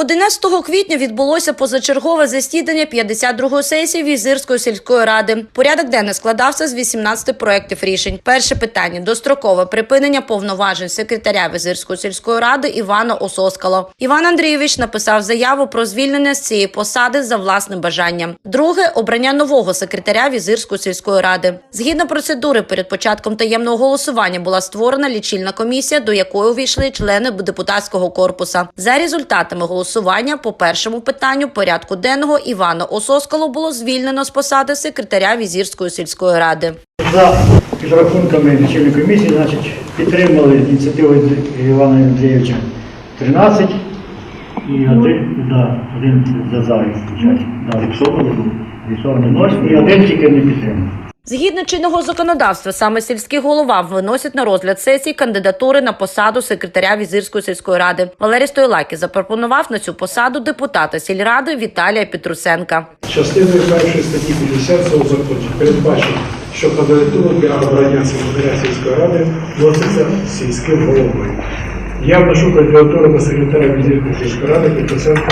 11 квітня відбулося позачергове засідання 52-ї сесії Візирської сільської ради. Порядок денний складався з 18 проєктів рішень. Перше питання дострокове припинення повноважень секретаря Візирської сільської ради Івана Ососкало. Іван Андрійович написав заяву про звільнення з цієї посади за власним бажанням. Друге обрання нового секретаря Візирської сільської ради. Згідно процедури, перед початком таємного голосування була створена лічильна комісія, до якої увійшли члени депутатського корпуса. За результатами голосування по першому питанню порядку денного Івана Ососкало було звільнено з посади секретаря Візірської сільської ради. За підрахунками лічильної комісії, значить, підтримали ініціативу Івана Андрійовича 13 і один, да, один за за, звичайно. Да, відсоток, ноль, і один тільки не підтримав. Згідно чинного законодавства, саме сільський голова виносить на розгляд сесії кандидатури на посаду секретаря Візирської сільської ради. Валерій Стойлакі запропонував на цю посаду депутата сільради Віталія Петрусенка. Частиною першої статті 50 цього закону передбачено, що кандидатура для обрання секретаря сільської ради вноситься сільським головою. Я вношу кандидатуру на секретаря Візирської сільської ради Петросенка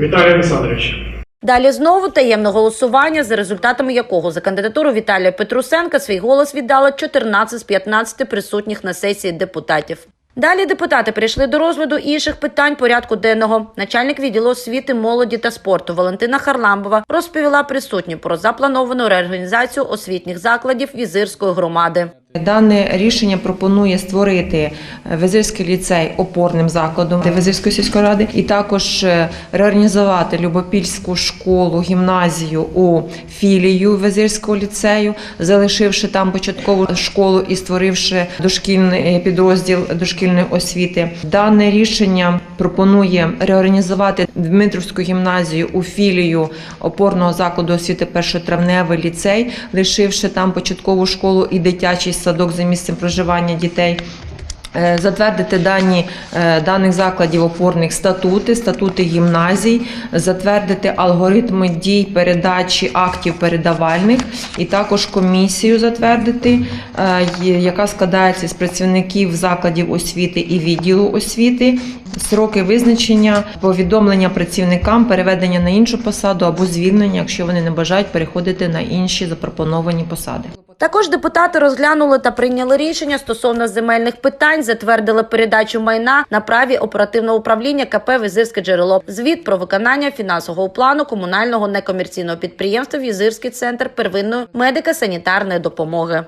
Віталія Олександровича. Далі знову таємне голосування, за результатами якого за кандидатуру Віталія Петрусенка свій голос віддало 14 з 15 присутніх на сесії депутатів. Далі депутати прийшли до розгляду інших питань порядку денного. Начальник відділу освіти, молоді та спорту Валентина Харламбова розповіла присутнім про заплановану реорганізацію освітніх закладів візирської громади. Дане рішення пропонує створити Визирський ліцей опорним закладом Визирської сільської ради, і також е, реорганізувати Любопільську школу, гімназію у філію Визирського ліцею, залишивши там початкову школу і створивши дошкільний підрозділ дошкільної освіти. Дане рішення пропонує реорганізувати Дмитрівську гімназію у філію опорного закладу освіти першотравневий ліцей, лишивши там початкову школу і дитячий садок за місцем проживання дітей. Е, Затвердити дані е, даних закладів опорних статути, статути гімназій, затвердити алгоритми дій передачі актів передавальних, і також комісію затвердити, е, яка складається з працівників закладів освіти і відділу освіти. Сроки визначення, повідомлення працівникам, переведення на іншу посаду або звільнення, якщо вони не бажають переходити на інші запропоновані посади. Також депутати розглянули та прийняли рішення стосовно земельних питань, затвердили передачу майна на праві оперативного управління КП Візирське джерело. Звіт про виконання фінансового плану комунального некомерційного підприємства Візирський центр первинної медико-санітарної допомоги.